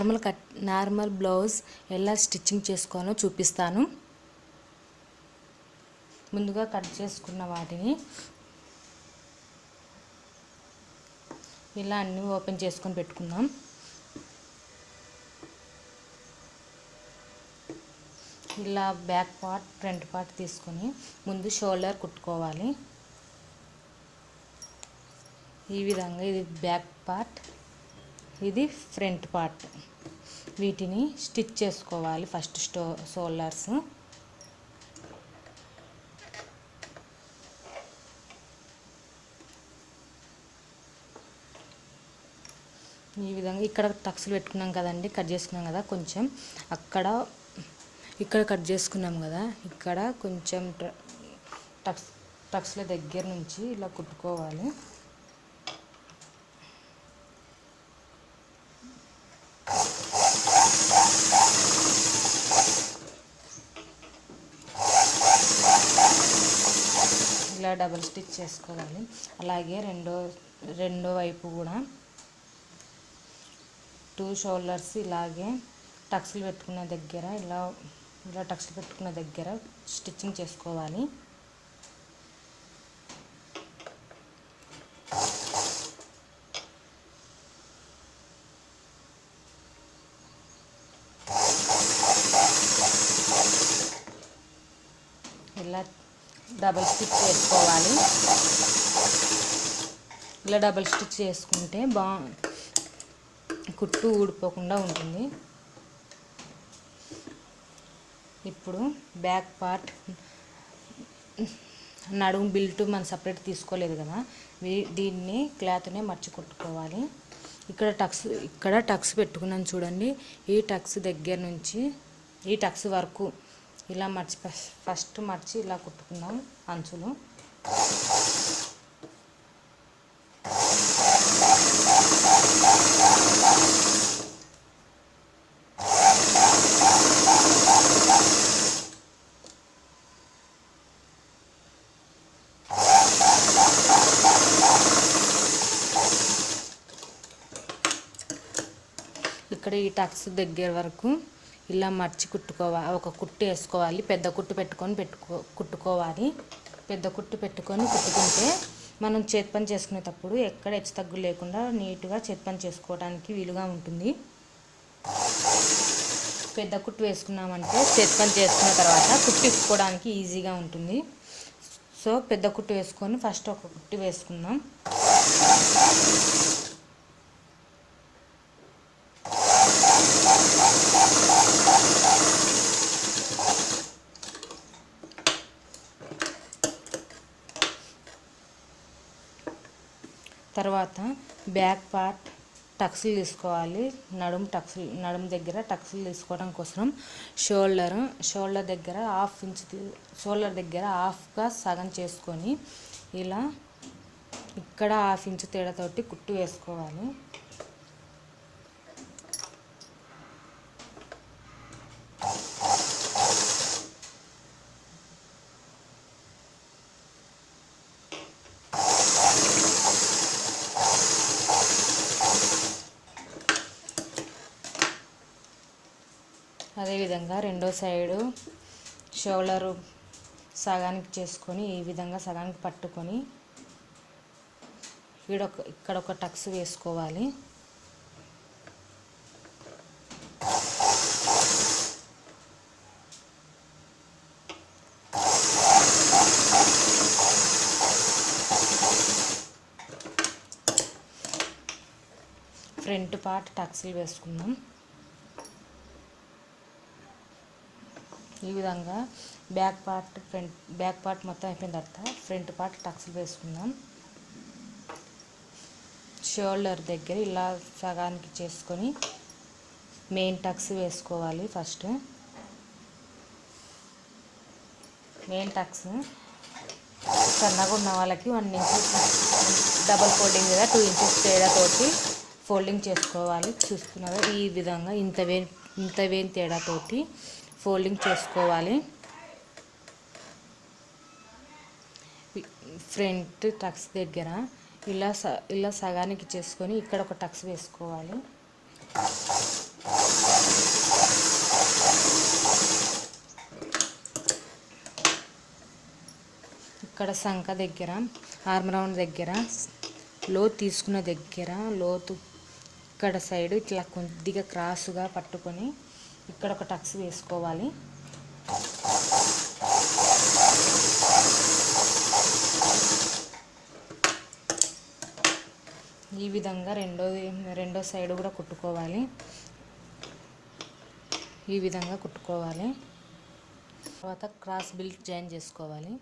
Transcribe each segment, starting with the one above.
Normal cut normal blouse ఎలా stitching చేసుకోవాలో చూపిస్తాను. ముందుగా కట్ చేసుకున్న వాటిని ఇలా అన్నీ ఓపెన్ చేసుకొని పెట్టుకుందాం. ఇలా బ్యాక్ పార్ట్ ఫ్రంట్ పార్ట్ తీసుకొని ముందు షోల్డర్ కుట్టుకోవాలి. ఈ విధంగా ఇది బ్యాక్ పార్ట్ ఇది ఫ్రంట్ పార్ట్. వీటిని స్టిచ్ చేసుకోవాలి ఫస్ట్ స్టో షోల్డర్స్ ఈ విధంగా ఇక్కడ టక్స్లు పెట్టుకున్నాం కదండి కట్ చేసుకున్నాం కదా కొంచెం అక్కడ ఇక్కడ కట్ చేసుకున్నాం కదా ఇక్కడ కొంచెం ట- టక్స్ టక్స్ల దగ్గర నుంచి ఇలా కుట్టుకోవాలి ఇలా డబల్ స్టిచ్ చేసుకోవాలి. అలాగే రెండో రెండో వైపు కూడా టూ షోల్డర్స్ ఇలాగే టక్స్లు పెట్టుకున్న దగ్గర ఇలా ఇలా టక్స్లు పెట్టుకున్న దగ్గర స్టిచ్చింగ్ చేసుకోవాలి ఇలా డబల్ స్టిచ్ చేసుకోవాలి. ఇలా డబల్ స్టిచ్ చేసుకుంటే బా కుట్టు ఊడిపోకుండా ఉంటుంది. ఇప్పుడు బ్యాక్ పార్ట్ నడుము బిల్ట్ మనం సపరేట్ తీసుకోలేదు కదా. దీన్ని క్లాత్నే మర్చి కుట్టుకోవాలి. ఇక్కడ టక్స్ ఇక్కడ టక్స్ పెట్టుకున్నాను చూడండి. ఈ టక్స్ దగ్గర నుంచి ఈ టక్స్ వరకు ఇలా మర్చి ఫస్ట్ మర్చి ఇలా కుట్టుకుందాం అంచులు ఇక్కడ ఈ టక్స్ దగ్గర వరకు ఇలా మర్చి కుట్టుకోవాలి ఒక కుట్టు వేసుకోవాలి. పెద్ద కుట్టు పెట్టుకొని పెట్టుకో కుట్టుకోవాలి. పెద్ద కుట్టు పెట్టుకొని కుట్టుకుంటే మనం చేతి పని చేసుకునేటప్పుడు ఎక్కడ హెచ్చు తగ్గు లేకుండా నీట్గా చేతి పని చేసుకోవడానికి వీలుగా ఉంటుంది. పెద్ద కుట్టు వేసుకున్నామంటే చేతి పని చేసుకున్న తర్వాత కుట్టు ఇప్పుకోవడానికి ఈజీగా ఉంటుంది. సో పెద్ద కుట్టు వేసుకొని ఫస్ట్ ఒక కుట్టు వేసుకుందాం తర్వాత బ్యాక్ పార్ట్ టక్స్లు తీసుకోవాలి. నడుము టక్స్లు నడుము దగ్గర టక్స్లు తీసుకోవడం కోసం షోల్డర్ షోల్డర్ దగ్గర హాఫ్ ఇంచ్ తీ- షోల్డర్ దగ్గర హాఫ్గా సగం చేసుకొని ఇలా ఇక్కడ హాఫ్ ఇంచ్ తేడాతోటి కుట్టు వేసుకోవాలి. అదేవిధంగా రెండో సైడు షోల్డరు సగానికి చేసుకొని ఈ విధంగా సగానికి పట్టుకొని ఈడొక ఇక్కడ ఒక టక్స్ వేసుకోవాలి. ఫ్రంట్ పార్ట్ టక్స్లు వేసుకుందాం. ఈ విధంగా back part front back part మొత్తం అయిపోయిన తర్వాత ఫ్రంట్ పార్ట్ టక్స్లు వేసుకుందాం. షోల్డర్ దగ్గర ఇలా సగానికి చేసుకొని మెయిన్ టక్స్ వేసుకోవాలి ఫస్ట్. మెయిన్ టక్స్ సన్నగా ఉన్న వాళ్ళకి వన్ ఇంచెస్ డబల్ ఫోల్డింగ్ మీద టూ ఇంచెస్ తేడాతోటి ఫోల్డింగ్ చేసుకోవాలి. చూస్తున్నారు? ఈ విధంగా ఇంత వే ఇంత వేన్ తేడాతోటి ఫోల్డింగ్ చేసుకోవాలి. ఫ్రంట్ టక్స్ దగ్గర ఇలా స ఇలా సగానికి చేసుకొని ఇక్కడ ఒక టక్స్ వేసుకోవాలి. ఇక్కడ సంఖ దగ్గర ఆర్మ్ రౌండ్ దగ్గర లో తీసుకున్న దగ్గర లోతు ఇక్కడ సైడ్ ఇట్లా కొద్దిగా క్రాసుగా పట్టుకొని ఇక్కడ ఒక టక్స్ వేసుకోవాలి. ఈ విధంగా రెండో రెండో సైడ్ కూడా కుట్టుకోవాలి. ఈ విధంగా కుట్టుకోవాలి. తర్వాత క్రాస్ బిల్ట్ జాయిన్ చేసుకోవాలి.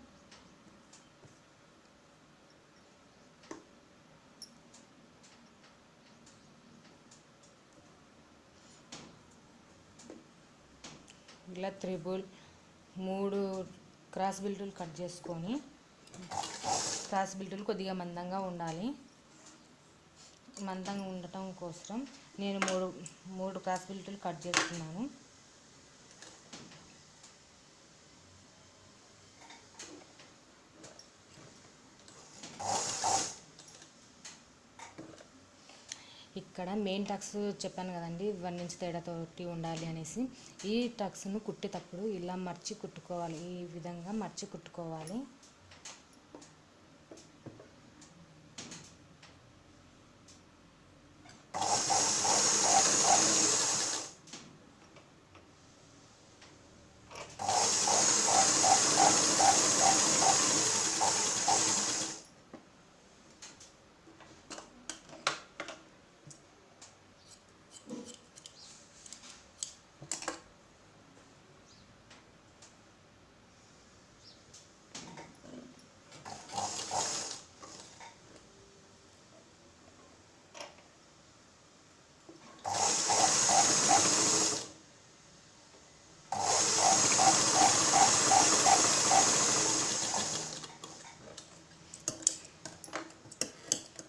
ఇలా త్రిబుల్ మూడు క్రాస్ బిల్టులు కట్ చేసుకొని క్రాస్ బిల్టులు కొద్దిగా మందంగా ఉండాలి. మందంగా ఉండటం కోసం నేను మూడు మూడు క్రాస్ బిల్టులు కట్ చేసుకున్నాను. ఇక్కడ మెయిన్ టక్స్ చెప్పాను కదండి వన్ ఇంచ్ తేడాతోటి ఉండాలి అనేసి. ఈ టక్స్ను కుట్టేటప్పుడు ఇలా మర్చి కుట్టుకోవాలి ఈ విధంగా మర్చి కుట్టుకోవాలి.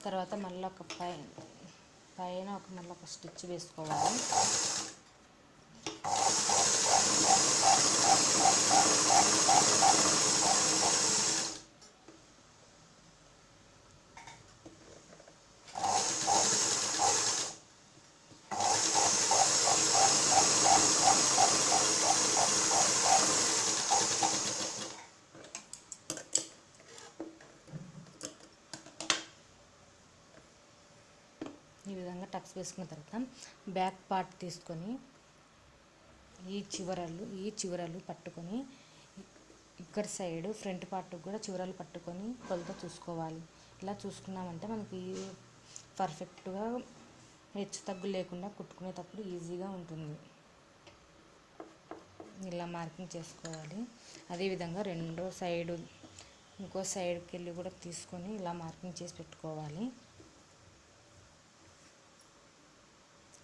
తర్వాత మళ్ళీ ఒక పై పైన ఒక మళ్ళీ ఒక స్టిచ్ వేసుకోవాలి ఈ విధంగా వేసుకున్న తర్వాత బ్యాక్ పార్ట్ తీసుకొని ఈ చివరలు ఈ చివరలు పట్టుకొని ఇక్కడ సైడ్ ఫ్రంట్ పార్ట్ కూడా చివరలు పట్టుకొని కొలత చూసుకోవాలి. ఇలా చూసుకున్నామంటే మనకి పర్ఫెక్ట్గా హెచ్చు తగ్గు లేకుండా కుట్టుకునేటప్పుడు ఈజీగా ఉంటుంది. ఇలా మార్కింగ్ చేసుకోవాలి. అదేవిధంగా రెండో సైడు ఇంకో సైడ్కి వెళ్ళి కూడా తీసుకొని ఇలా మార్కింగ్ చేసి పెట్టుకోవాలి.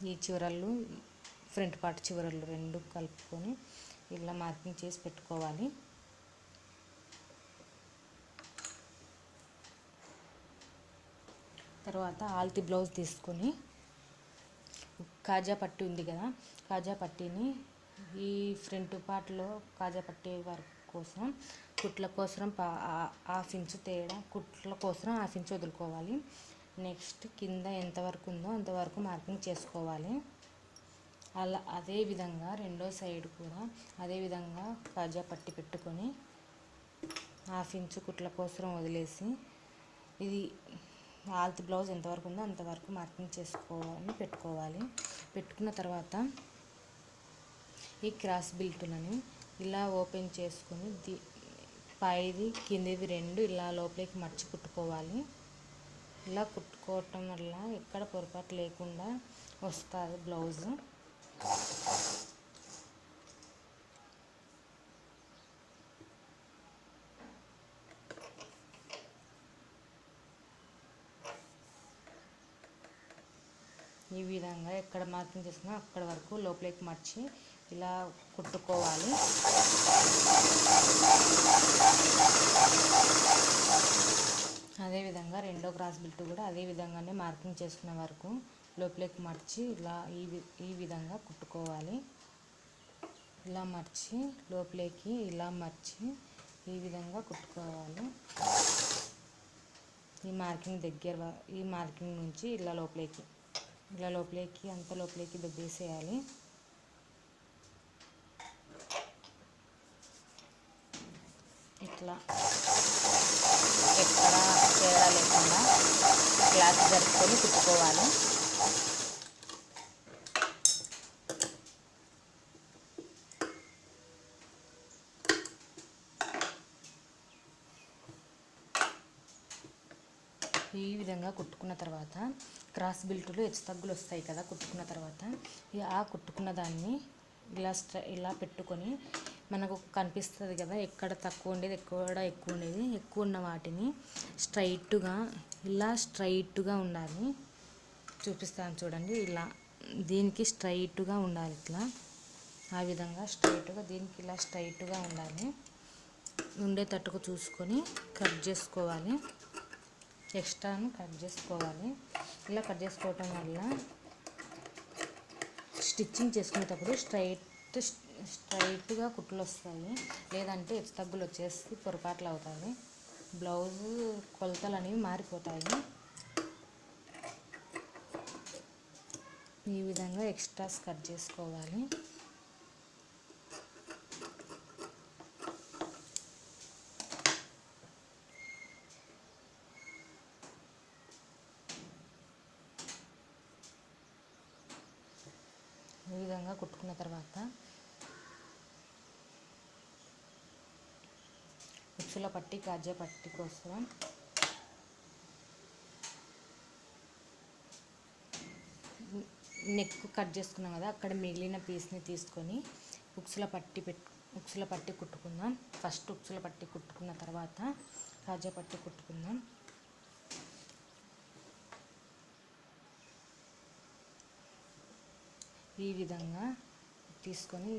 ఈ చివరలు ఫ్రంట్ పార్ట్ చివరలు రెండు కలుపుకొని ఇలా మార్కింగ్ చేసి పెట్టుకోవాలి. తర్వాత ఆల్తి బ్లౌజ్ తీసుకొని కాజా పట్టి ఉంది కదా కాజా పట్టీని ఈ ఫ్రంట్ పార్ట్లో కాజా పట్టీ వర్క్ కోసం కుట్ల కోసం పా- ఆ- హాఫ్ ఇంచు తేడా కుట్ల కోసం హాఫ్ ఇంచు వదులుకోవాలి. నెక్స్ట్ కింద ఎంతవరకు ఉందో అంతవరకు మార్కింగ్ చేసుకోవాలి. అలా అదే విధంగా రెండో సైడ్ కూడా అదే విధంగా కాజా పట్టి పెట్టుకొని హాఫ్ ఇంచు కుట్ల కోసం వదిలేసి ఇది ఆల్త్ బ్లౌజ్ ఎంతవరకు ఉందో అంతవరకు మార్కింగ్ చేసుకోవాలని పెట్టుకోవాలి. పెట్టుకున్న తర్వాత ఈ క్రాస్ బిల్టులని ఇలా ఓపెన్ చేసుకొని ది పైది కిందిది రెండు ఇలా లోపలికి మర్చి కుట్టుకోవాలి. ఇలా కుట్టుకోవటం వల్ల ఎక్కడ పొరపాటు లేకుండా వస్తుంది బ్లౌజ్. ఈ విధంగా ఎక్కడ మార్కింగ్ చేసినా అక్కడ వరకు లోపలికి మర్చి ఇలా కుట్టుకోవాలి. అదేవిధంగా రెండో క్రాస్ బిల్ట్ కూడా అదే విధంగానే మార్కింగ్ చేసుకున్న వరకు లోపలికి మర్చి ఇలా ఈ వి- ఈ విధంగా కుట్టుకోవాలి. ఇలా మర్చి లోపలికి ఇలా మర్చి ఈ విధంగా కుట్టుకోవాలి. ఈ మార్కింగ్ దగ్గర ఈ మార్కింగ్ నుంచి ఇలా లోపలికి ఇలా లోపలికి అంత లోపలికి దొబ్బేసేయాలి. ఇట్లా క్లాత్ జరుపుకొని కుట్టుకోవాలి. ఈ విధంగా కుట్టుకున్న తర్వాత క్రాస్ బిల్టులు హెచ్చు తగ్గులు వస్తాయి కదా కుట్టుకున్న తర్వాత. ఇక ఆ కుట్టుకున్న దాన్ని ఇలా ఇలా పెట్టుకొని మనకు కనిపిస్తుంది కదా ఎక్కడ తక్కువ ఉండేది ఎక్కడ ఎక్కువ ఉండేది ఎక్కువ ఉన్న వాటిని స్ట్రైట్గా ఇలా స్ట్రైట్గా ఉండాలి. చూపిస్తాను చూడండి ఇలా దీనికి స్ట్రైట్గా ఉండాలి ఇట్లా. ఆ విధంగా స్ట్రైట్గా దీనికి ఇలా స్ట్రైట్గా ఉండాలి. ఉండేటట్టుగా చూసుకొని కట్ చేసుకోవాలి. ఎక్స్ట్రాను కట్ చేసుకోవాలి. ఇలా కట్ చేసుకోవటం వల్ల స్టిచ్చింగ్ చేసుకునేటప్పుడు స్ట్రైట్ స్ట్రైట్గా కుట్లు వస్తాయి లేదంటే హెచ్చు తగ్గులు వచ్చేసి పొరపాట్లు అవుతాయి. బ్లౌజ్ కొలతలు అనేవి మారిపోతాయి. ఈ విధంగా ఎక్స్ట్రాస్ కట్ చేసుకోవాలి. ఈ విధంగా కుట్టుకున్న తర్వాత ఉచ్చుల పట్టి కాజా పట్టి కోసం. నెక్ కట్ చేసుకున్నాం కదా అక్కడ మిగిలిన పీస్ని తీసుకొని ఉక్సుల పట్టి పెట్టు ఉక్సుల పట్టి కుట్టుకుందాం. ఫస్ట్ ఉక్సుల పట్టి కుట్టుకున్న తర్వాత కాజా పట్టి కుట్టుకుందాం. ఈ విధంగా తీసుకొని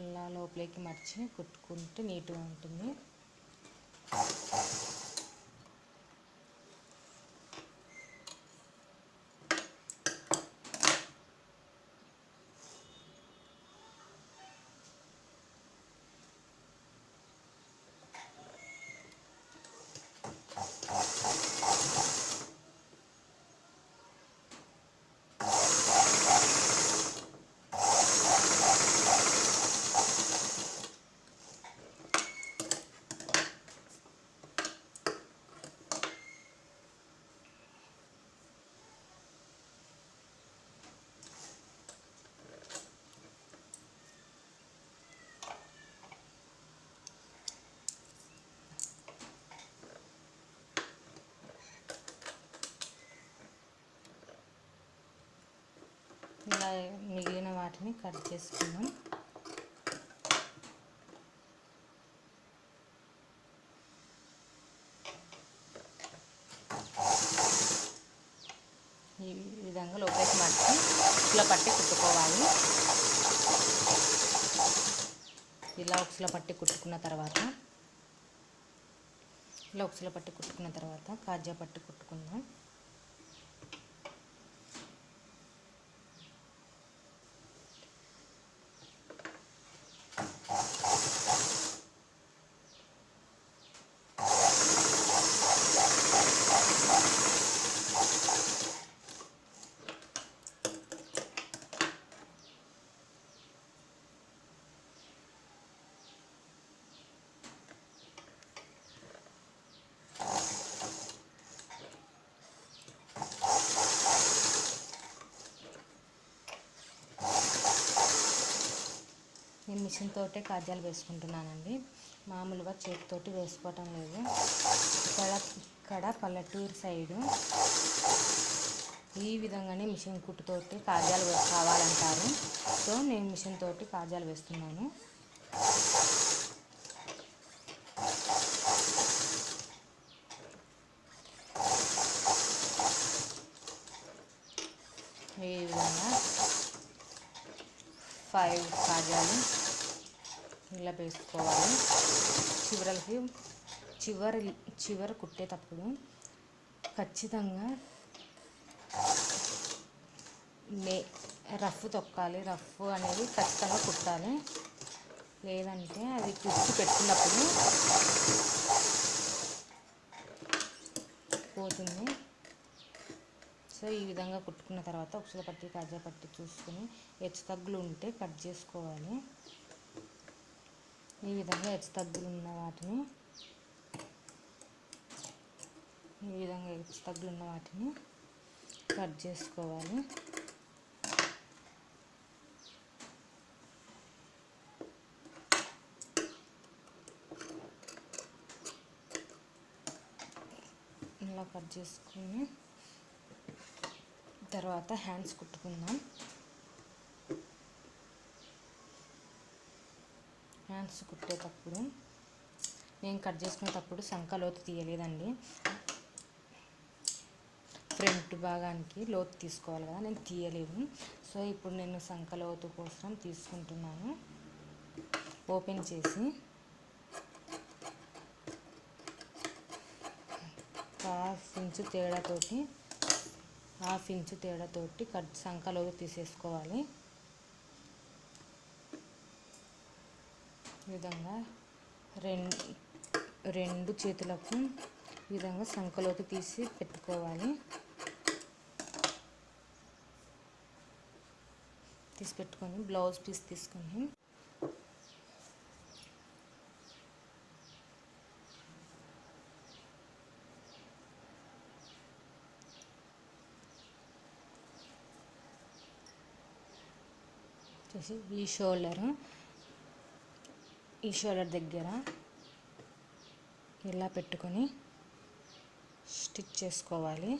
ఇలా లోపలికి మర్చి కుట్టుకుంటే నీట్గా ఉంటుంది. Thank you. మిగిలిన వాటిని కట్ చేసుకుందాం. ఈ విధంగా లోపలికి మట్టి ఉక్సుల పట్టి కుట్టుకోవాలి. ఇలా ఉక్సుల పట్టి కుట్టుకున్న తర్వాత ఇలా ఉక్సుల పట్టి కుట్టుకున్న తర్వాత కాజా పట్టి కుట్టుకుందాం నేను మిషన్ తోటే కాజాలు వేసుకుంటున్నానండి. మామూలుగా చేతితోటి వేసుకోవటం లేదు. ఇక్కడ ఇక్కడ పల్లెటూరు సైడు ఈ విధంగానే మిషన్ కుట్టుతోటి కాజాలు కావాలంటారు. సో నేను మిషన్ తోటి కాజాలు వేస్తున్నాను. ఈ విధంగా ఫైవ్ కాజాలు ఇలా వేసుకోవాలి. చివరలకి చివరి చివర కుట్టేటప్పుడు ఖచ్చితంగా మే రఫ్ తొక్కాలి. రఫ్ అనేది ఖచ్చితంగా కుట్టాలి. లేదంటే అది కుట్టి పెట్టినప్పుడు పోతుంది. సో ఈ విధంగా కుట్టుకున్న తర్వాత ఒకసారి పట్టి కాజా పట్టి చూసుకొని హెచ్చు తగ్గులు ఉంటే కట్ చేసుకోవాలి. ఈ విధంగా హెచ్చు తగ్గులు ఉన్న వాటిని ఈ విధంగా హెచ్చు తగ్గులు ఉన్న వాటిని కట్ చేసుకోవాలి. ఇలా కట్ చేసుకుని తర్వాత హ్యాండ్స్ కుట్టుకుందాం. హ్యాండ్స్ కుట్టేటప్పుడు నేను కట్ చేసుకునేటప్పుడు సంఖ లోతు తీయలేదండి. ఫ్రంట్ భాగానికి లోతు తీసుకోవాలి కదా నేను తీయలేదు. సో ఇప్పుడు నేను సంఖ లోతు కోసం తీసుకుంటున్నాను. ఓపెన్ చేసి. హాఫ్ ఇంచు తేడాతోటి హాఫ్ ఇంచు తేడాతోటి కట్ సంఖలోకి తీసేసుకోవాలి. విధంగా రెండు రెండు చేతులకు ఈ విధంగా సంఖలోకి తీసి పెట్టుకోవాలి. తీసి పెట్టుకొని బ్లౌజ్ పీస్ తీసుకొని వచ్చేసి ఈ షోల్డర్ ఈ షోల్డర్ దగ్గర ఇలా పెట్టుకొని స్టిచ్ చేసుకోవాలి.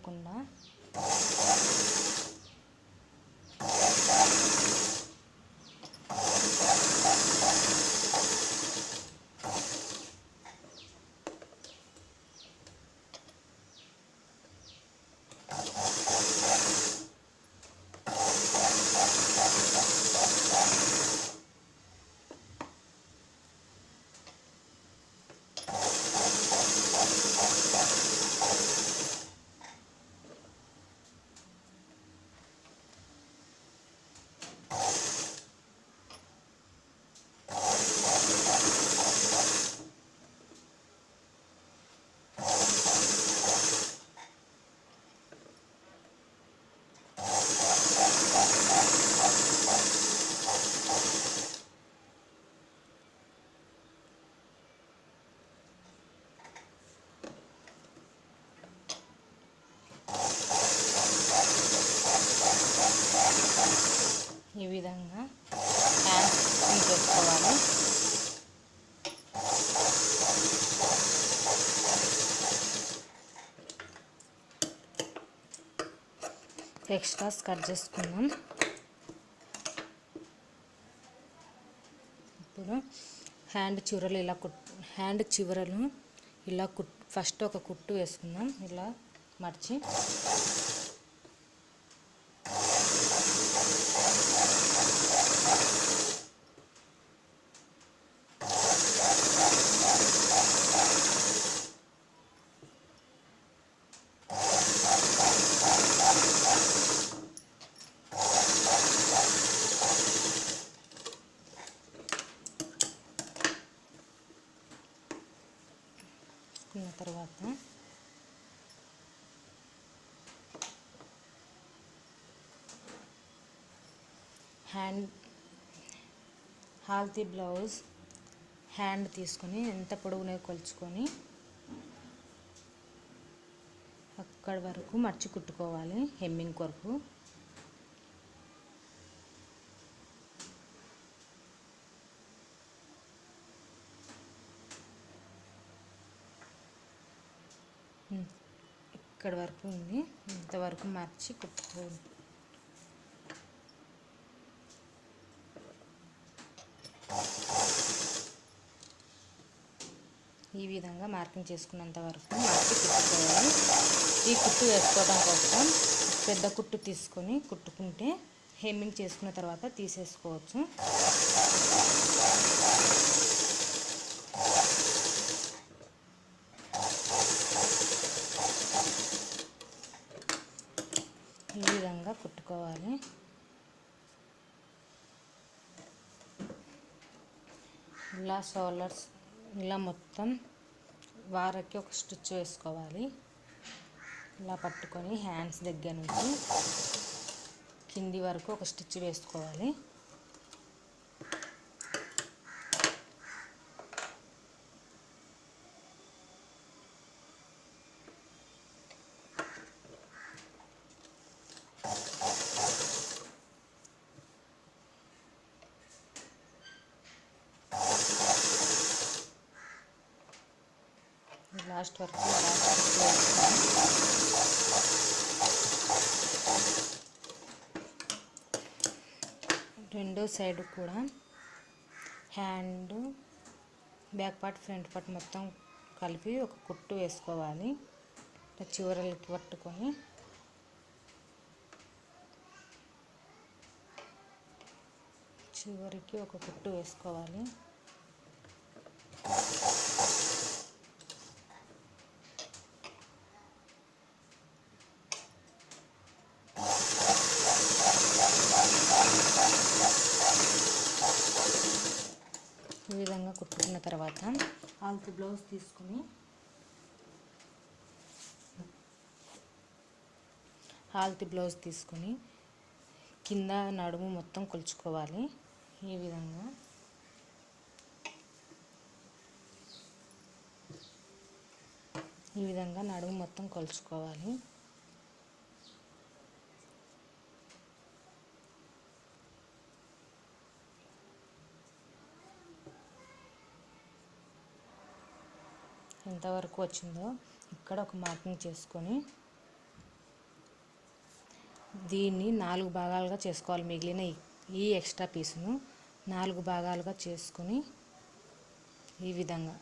సాగదీయకుండా ఎక్స్ట్రాస్ కట్ చేసుకుందాం. ఇప్పుడు హ్యాండ్ చివరలు ఇలా కుట్ హ్యాండ్ చివరలు ఇలా కుట్ ఫస్ట్ ఒక కుట్టు వేసుకుందాం. ఇలా మర్చి కున్న తర్వాత హ్యాండ్ హాల్తీ బ్లౌజ్ హ్యాండ్ తీసుకొని ఎంత పొడవునే కొలుచుకొని అక్కడి వరకు మర్చి కుట్టుకోవాలి హెమ్మింగ్ కొరకు. ఇక్కడి ఇక్కడ వరకు ఉంది. ఇంతవరకు మర్చి కుట్టుకోవాలి ఈ విధంగా మార్కింగ్ చేసుకున్నంత వరకు మార్చి కుట్టుకోవాలి. ఈ కుట్టు వేసుకోవడం కోసం పెద్ద కుట్టు తీసుకొని కుట్టుకుంటే హెమ్మింగ్ చేసుకున్న తర్వాత తీసేసుకోవచ్చు. ఈ విధంగా కుట్టుకోవాలి. ఇలా షోల్డర్స్ ఇలా మొత్తం వారకి ఒక స్టిచ్ వేసుకోవాలి. ఇలా పట్టుకొని హ్యాండ్స్ దగ్గర నుంచి కింది వరకు ఒక స్టిచ్ వేసుకోవాలి. లాస్ట్ వరకు రెండో సైడ్ కూడా hand back part front part మొత్తం కలిపి ఒక కుట్టు వేసుకోవాలి. చివరలకి పట్టుకొని. చివరికి ఒక కుట్టు వేసుకోవాలి ఈ విధంగా కుట్టుకున్న తర్వాత ఆల్తి బ్లౌజ్ తీసుకుని. ఆల్తి బ్లౌజ్ తీసుకుని కింద నడుము మొత్తం కొలుచుకోవాలి. ఈ విధంగా. ఈ విధంగా నడుము మొత్తం కొలుచుకోవాలి. ఎంతవరకు వచ్చిందో ఇక్కడ ఒక మార్కింగ్ చేసుకొని దీన్ని నాలుగు భాగాలుగా చేసుకోవాలి మిగిలిన ఈ- ఎక్స్ట్రా పీసును. నాలుగు భాగాలుగా చేసుకొని ఈ విధంగా.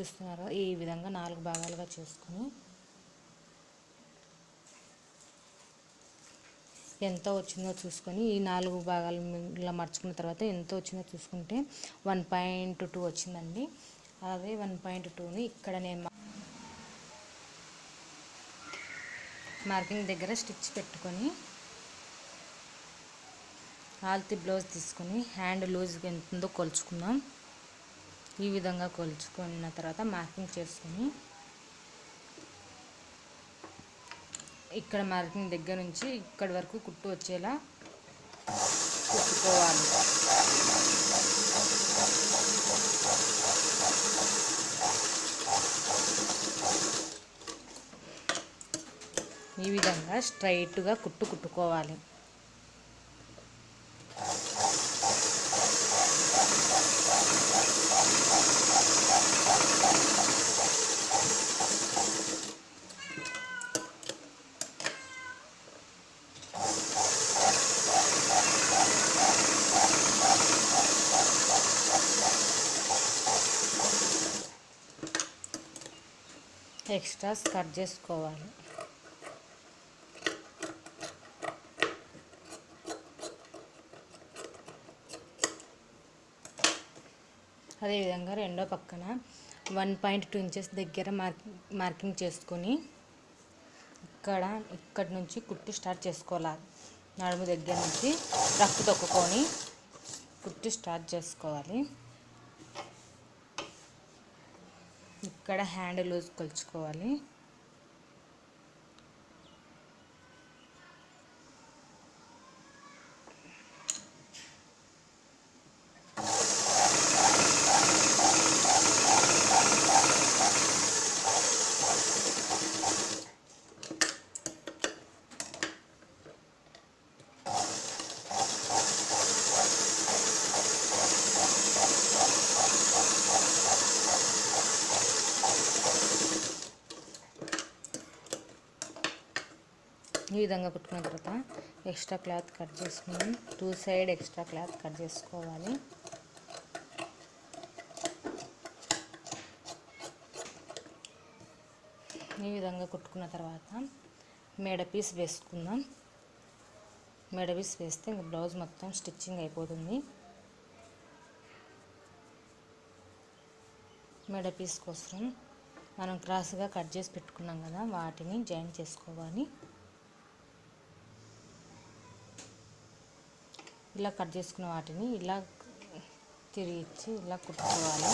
చూస్తున్నారా? ఈ విధంగా నాలుగు భాగాలుగా చేసుకొని ఎంత వచ్చిందో చూసుకొని ఈ నాలుగు భాగాలు ఇలా మర్చుకున్న తర్వాత ఎంత వచ్చిందో చూసుకుంటే వన్ పాయింట్ టూ వచ్చిందండి. అదే వన్ పాయింట్ టూని ఇక్కడ నేను మార్కింగ్ దగ్గర స్టిచ్ పెట్టుకొని ఆల్తి బ్లౌజ్ తీసుకొని హ్యాండ్ లూజ్ ఎంత ఉందో కొలుచుకుందాం. ఈ విధంగా కొలుచుకున్న తర్వాత మార్కింగ్ చేసుకొని ఇక్కడ మార్కింగ్ దగ్గర నుంచి ఇక్కడి వరకు కుట్టు వచ్చేలా కుట్టుకోవాలి. ఈ విధంగా స్ట్రైట్గా కుట్టు కుట్టుకోవాలి. ఎక్స్ట్రాస్ కట్ చేసుకోవాలి. అదేవిధంగా రెండో పక్కన వన్ పాయింట్ టూ ఇంచెస్ దగ్గర మార్కింగ్ మార్కింగ్ చేసుకొని ఇక్కడ ఇక్కడి నుంచి కుట్టు స్టార్ట్ చేసుకోవాలి. నడుము దగ్గర నుంచి రక్కు తొక్కుకొని కుట్టు స్టార్ట్ చేసుకోవాలి. ఇక్కడ హ్యాండ్ లూజ్ కొలుచుకోవాలి ఈ విధంగా కుట్టుకున్న తర్వాత ఎక్స్ట్రా క్లాత్ కట్ చేసుకుని two side extra cloth cut చేసుకోవాలి. ఈ విధంగా కుట్టుకున్న తర్వాత మేడ పీస్ వేసుకుందాం. మేడ పీస్ వేస్తే ఇంకా బ్లౌజ్ మొత్తం స్టిచ్చింగ్ అయిపోతుంది. మెడ పీస్ కోసం మనం క్రాస్గా కట్ చేసి పెట్టుకున్నాం కదా వాటిని జాయిన్ చేసుకోవాలి. ఇలా కట్ చేసుకున్న వాటిని ఇలా తిరిగిచ్చి ఇలా కుట్టుకోవాలి.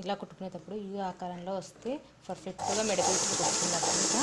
ఇలా కుట్టుకునేటప్పుడు ఈ ఆకారంలో వస్తే పర్ఫెక్ట్గా మెడపీసులు కుట్టుకున్నట్టుగా